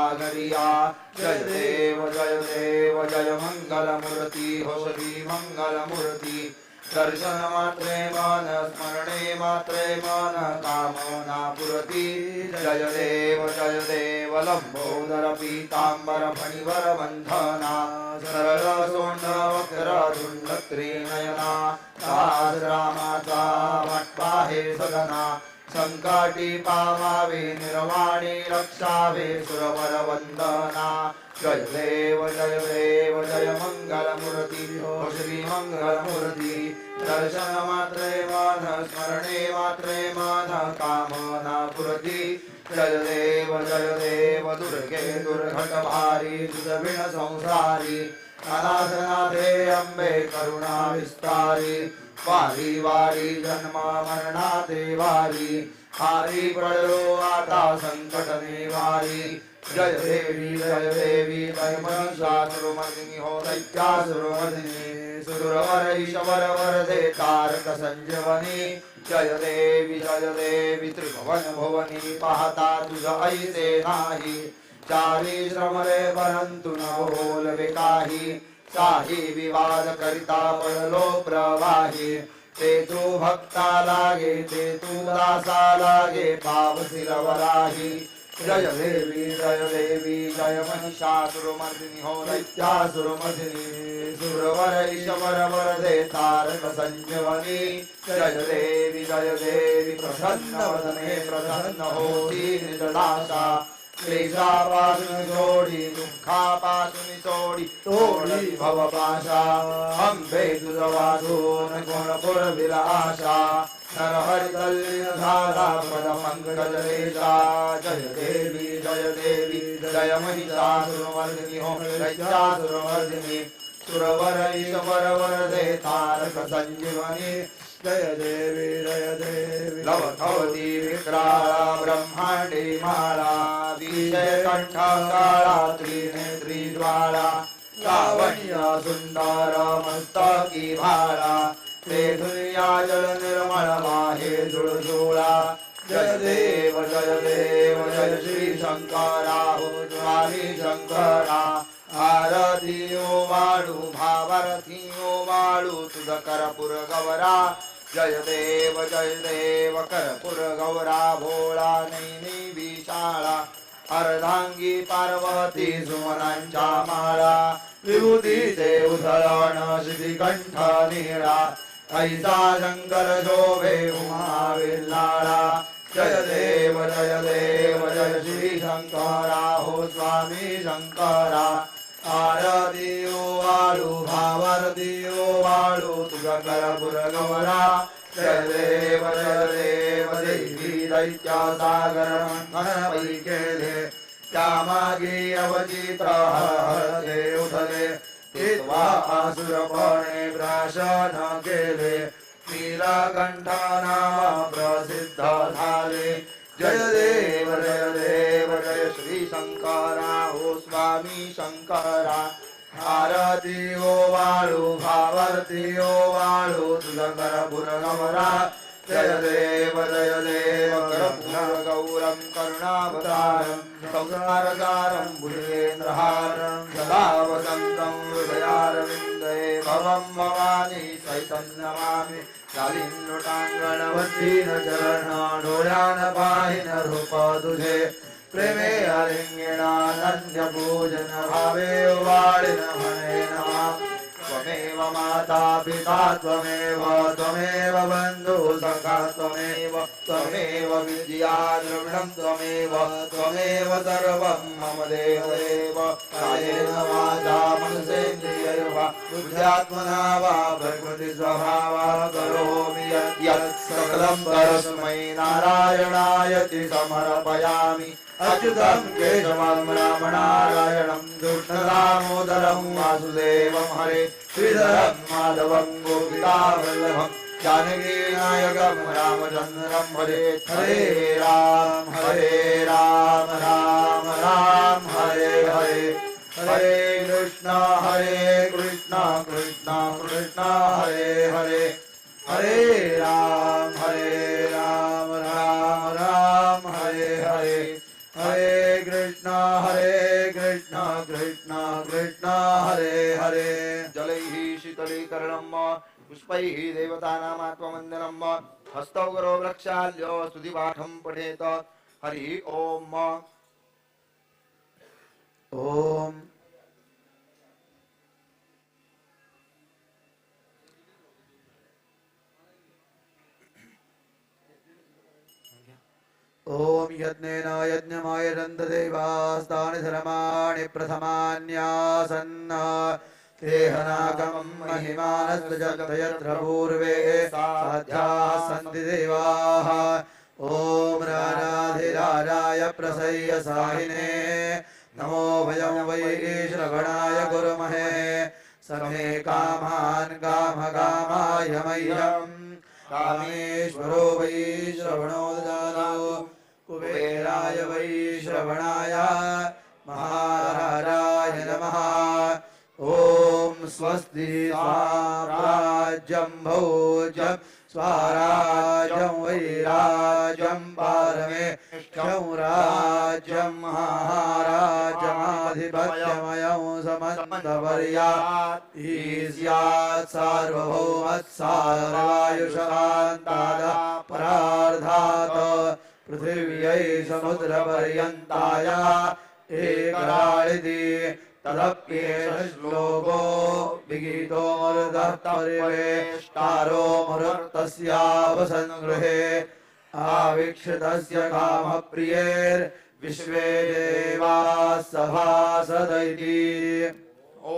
सागरिया जय देव जय देव जय मङ्गलमूर्ति हो मङ्गलमूर्ति दर्शनमात्रे मान स्मरणे मात्रे मन कामना पुरति। जय देव जय देव लंबोदर पीतांबर फणिवर बंधना सरळ सोंड वक्र धुंड त्रिनयना दास रामाचा वाटपा सदना। संकटी पावावे निर्वाणी रक्षावे सुरवर वंदना जय देव जय देव जय मंगलमूर्ती। श्री मंगलमूर्ती। दर्शन मात्रे मन स्मरणे मात्रे मन कामना पुरती। जय देव जय देव दुर्गे दुर्घट भारी दुर्विण संसारी। अनाथनाथे अंबे करुणा विस्तारी वारी वारी जन्मा मरणा वारी हारी पडलो आता संकट निवारी जय देवी जय देवी जय महिषासुरमर्दिनी हो दैत्यासुरमर्दिनी सुरवर ईश्वर वरदे तारक संजीवनी जय देवी जय देवी त्रिभुवन भुवनी पाहता तुझ ऐसे नाही। चारी श्रमरे परंतु न बोलवे काही काही विवाद करिता पडलो प्रवाही. ते तू भक्ता लागे ते तू दासा लागे पावसी शिरवराही जय देवी जय देवी जय महिषासुरमर्दिनी हो दैत्यासुरमर्दिनी सुरवर ईश्वर वरदे तारक संजीवनी. जय देवी जय देवी प्रसन्न वदने प्रसन्न होती निजदाशा क्लेशापासून सोडी दुःखापासून सोडी तोडी भवपाशा. अंबे तुझ वाचून कोण पुरविला आशा. नर हरितल्लीन झाला पद मंगल रेषा जय देवी जय देवी जय महिषासुरमर्दिनी हो दैत्यासुरमर्दिनी सुरवर ईश्वर वरदे तारक संजीवनी. जय देवी जय देवी लवथवती विक्राळा ब्रह्मांडी माळा विजय कंठा काळा त्रिनेत्री ज्वाळा लावण्य सुंदर मस्तकी भाळा ते दुनिया जल निर्मळ माहे जुळजुळा जय देव जय देव जय श्री शंकरा हो स्वामी शंकरा। भारतीयो वाळू भावारथी वाळू तुझ करपुर गवरा जय देव जय देव करपुर गौरा भोळा नैनी विशाळा। अर्धांगी पार्वती सुमनांच्या माळा। विभूतीचे उधळण श्रीकंठ निळा। ऐसा शंकर शोभे उमाविल्लाळा जय देव जय देव जय श्री शंकरा। हो स्वामी शंकरा। आरती ओ वाळू भावारती ओ वाळू तुझा करपुर गौरा जय देव देवी दैत्या सागर मंथन केले त्यामागे अवचित हरते उठले तेव्हा आसुरपणे प्राशन केले। नीलकंठा नाम प्रसिद्ध झाले। जयदेव शंकरा हो स्वामी शंकरा. भारती ओ वाळू भावती ओ वाळू तुझा करपुर जय देव जय देव गौरं कर्णावतारं करुणावतारं भुजेन्द्रहारं सदा वसन्तं हृदयारविन्दे भवं भवानि सैतं नमामि। शालिन्नुटाङ्गणवतीन चरण डोळ्यान पाहिन रूप तुझे प्रेमे अलिङ्गिणानन्य पूजन भावे त्वमेव माता पिता त्वमेव त्वमेव बन्धु सखा त्वमेव त्वमेव विद्या द्रविणं त्वमेव त्वमेव सर्वं मम देवदेव। कायेन वाचा मनसेन्द्रियैर्वा बुद्ध्यात्मना वा प्रकृति स्वभावा करोमि यत्। यत् सकलं परस्मै नारायणायति समर्पयामि अच्युतम् केशवम् रामनारायणं कृष्णदामोदरम् वासुदेवं हरे। श्रीधरम् माधवं गोपिकावल्लभं जानकीनायकम् रामचन्द्रम् हरे। हरे राम हरे शीतलीकरणम् पुष्पैः देवतानामात्मवन्दनम् हस्तौ करो वृक्षाल्यो स्तुतिपाठं पठेत। हरिः ॐ ओम। ॐ यज्ञेन यज्ञमायरन्ददेवास्तानि धर्माणि प्रथमान्यासन्ना तेहनागं महिमानस्तजगतयत्र पूर्वे साध्याः सन्ति देवाः। ॐ राराधिराराय प्रसह्य साहिने। नमो भयं वै श्रवणाय गुरुमहे। समे कामान् कामकामाय मह्यम् कामेश्वरो वै श्रवणो ददातु कुबेराय वै श्रवणाय स्वस्ति स्वाराज्यं भोजं स्वाराज्यं वैराज्यं पारमेष्ठं राज्यं महाराजमाधिपत्यमयं समन्तवर्या ईस्यात् सार्वभौमत्सार्वायुषान्ताद परार्धात् पृथिव्यै समुद्रपर्यन्ताय एकराळिति तदप्येष श्लोको विगीतोऽमृतः परिवेष्टारो मरुत्तस्यावसङ्गृहे आवीक्षितस्य कामप्रियैर्विश्वे देवाः सभासदैति ॐ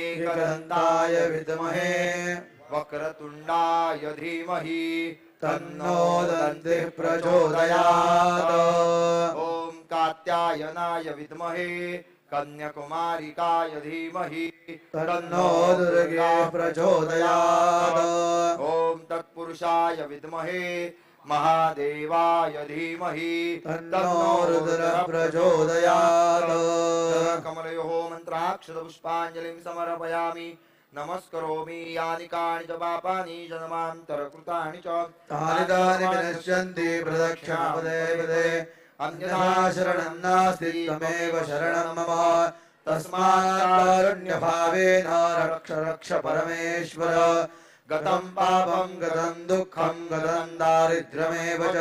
एकदन्ताय विद्महे वक्रतुण्डाय धीमहि तन्नो दन्तिः प्रचोदयात्। ॐ कात्यायनाय विद्महे कन्याकुमारिकाय धीमहि तन्नो दुर्गे प्रचोदयात्। ॐ तत्पुरुषाय विद्महे महादेवाय धीमहि तन्नो रुद्रः प्रचोदयात्। कमलयोः मन्त्राक्षरपुष्पाञ्जलिं समर्पयामि। नमस्करोमि। यानि कानि च पापानि जन्मान्तरकृतानि च। तानि तानि विनश्यन्ति प्रदक्षिणपदे पदे अन्यथा शरणं नास्ति त्वमेव शरणं मम तस्मात्कारुण्यभावेन रक्ष रक्ष परमेश्वर। गतं पापं गतं दुःखं गतं दारिद्र्यमेव च।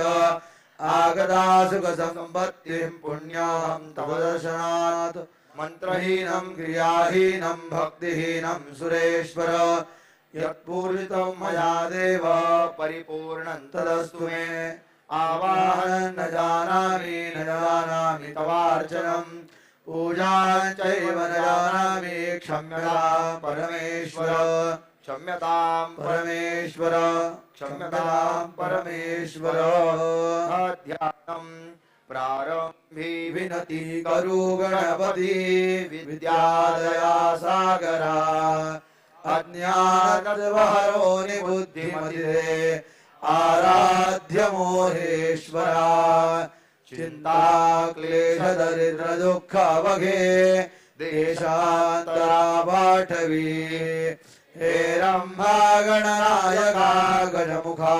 आगता सुखसम्पत्तिं पुण्यां तव दर्शनात्। मन्त्रहीनं क्रियाहीनं भक्तिहीनं सुरेश्वर। यत्पूजितं मया देव परिपूर्णं तदस्तु मे। आवाहनं न जानामि न जानामि तवार्चनम् पूजां चैव न जानामि क्षम्यतां परमेश्वर। क्षम्यतां परमेश्वर। क्षम्यतां परमेश्वर। ध्यानं प्रारम्भे विनति करू गणपति विद्यादया सागरा अज्ञानवहरो निबुद्धिमतिरे आराध्य मोहेश्वरा चिन्ता क्लेश दरिद्र दुःख वघे देशान्तरा पाठवी हे रम्भा गणनायका गजमुखा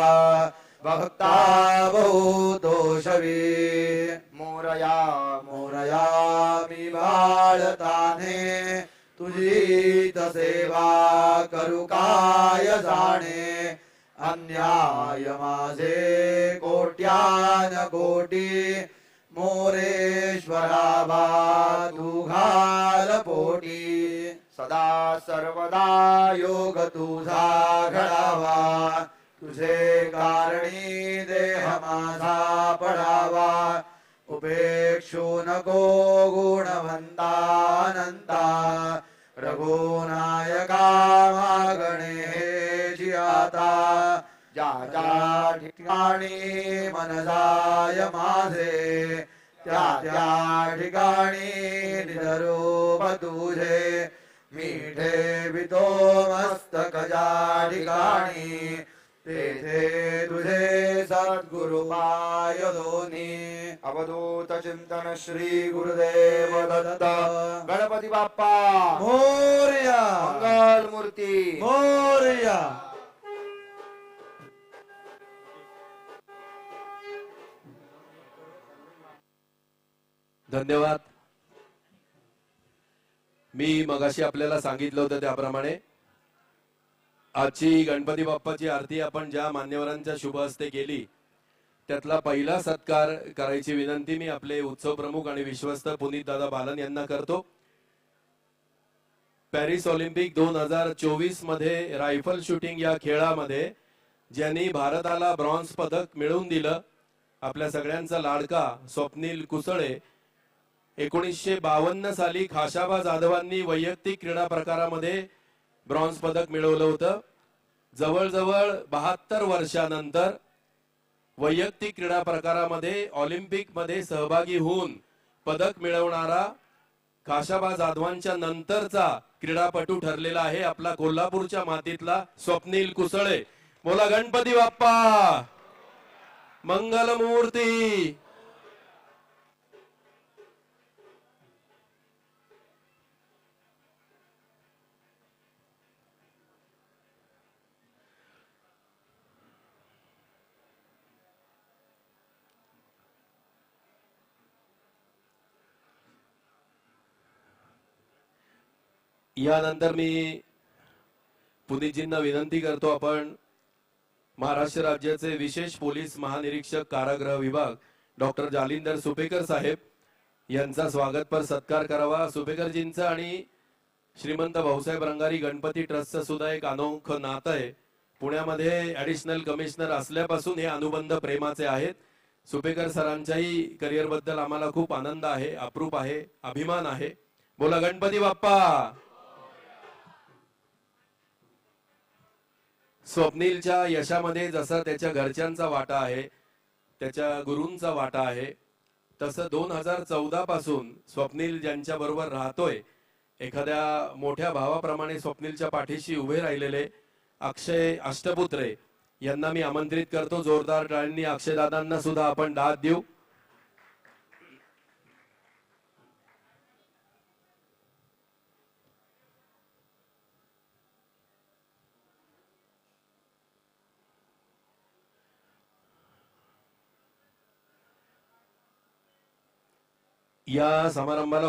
भक्ता बहुतोषवी मोरया। मोरयामि बाळताने तुझी सेवा करू काय जाणे? अन्याय माझे कोट्यान कोटी मोरेश्वरा बा तू घाल पोटी. सदा सर्वदा योग तुझा घडावा तुझे कारणी देह माझा पडावा. उपेक्षो नको गुणवंतानंता रघुनायका मागणे. आता ज्या ज्या ठिकाणी मन जाय माझे त्या त्या ठिकाणी निजरूप तुझे। मीठे वितो मस्तक ज्या ठिकाणी तेथे तुझे सद्गुरु पाय दोन्ही। अवधूत चिंतन श्री गुरुदेव दत्त। गणपती बाप्पा। मोर्या। मंगल मूर्ती मोर्या। धन्यवाद. मी मगाशी आपल्याला सांगितलं होतं त्याप्रमाणे आजची गणपती बाप्पाची आरती आपण ज्या मान्यवरांच्या शुभ हस्ते केली त्यातला पहिला सत्कार करायची विनंती मी आपले उत्सव प्रमुख आणि विश्वस्त पुनीत दादा बालन यांना करतो. पॅरिस ऑलिम्पिक दोन हजार चोवीसमध्ये रायफल शूटिंग या खेळामध्ये ज्यांनी भारताला ब्रॉन्झ पदक मिळवून दिलं आपल्या सगळ्यांचा लाडका स्वप्नील कुसळे एकोणीसशे बावन्न साली खाशाबा जाधवांनी वैयक्तिक क्रीडा प्रकारामध्ये ब्रॉन्झ पदक मिळवलं होतं. जवळजवळ बहात्तर वर्षानंतर वैयक्तिक क्रीडा प्रकारामध्ये ऑलिम्पिकमध्ये सहभागी होऊन पदक मिळवणारा खाशाबा जाधवांच्या नंतरचा क्रीडापटू ठरलेला आहे आपला कोल्हापूरच्या मातीतला स्वप्नील कुसळे. बोला गणपती बाप्पा! मंगलमूर्ती! यानंतर मी पुनीतजींना विनंती करतो आपण महाराष्ट्र राज्याचे विशेष पोलीस महानिरीक्षक कारागृह विभाग डॉक्टर जालिंदर सुपेकर साहेब यांचा स्वागतपर सत्कार करावा. सुपेकरजींचा आणि श्रीमंत भाऊसाहेब रंगारी गणपती ट्रस्टचं सुद्धा एक अनोखं नातं आहे. पुण्यामध्ये ॲडिशनल कमिशनर असल्यापासून हे अनुबंध प्रेमाचे आहेत. सुपेकर सरांच्याही करिअरबद्दल आम्हाला खूप आनंद आहे अप्रूप आहे अभिमान आहे. बोला गणपती बाप्पा! स्वप्नीलच्या यशामध्ये जसा त्याच्या घरच्यांचा वाटा आहे त्याच्या गुरूंचा वाटा आहे तसं दोन हजार चौदा पासून स्वप्नील ज्यांच्या बरोबर राहतोय एखाद्या मोठ्या भावाप्रमाणे स्वप्नीलच्या पाठीशी उभे राहिलेले अक्षय अष्टपुत्रे यांना मी आमंत्रित करतो. जोरदार टाळ्यांनी अक्षयदादांना सुद्धा आपण दाद देऊ. या समारंभाला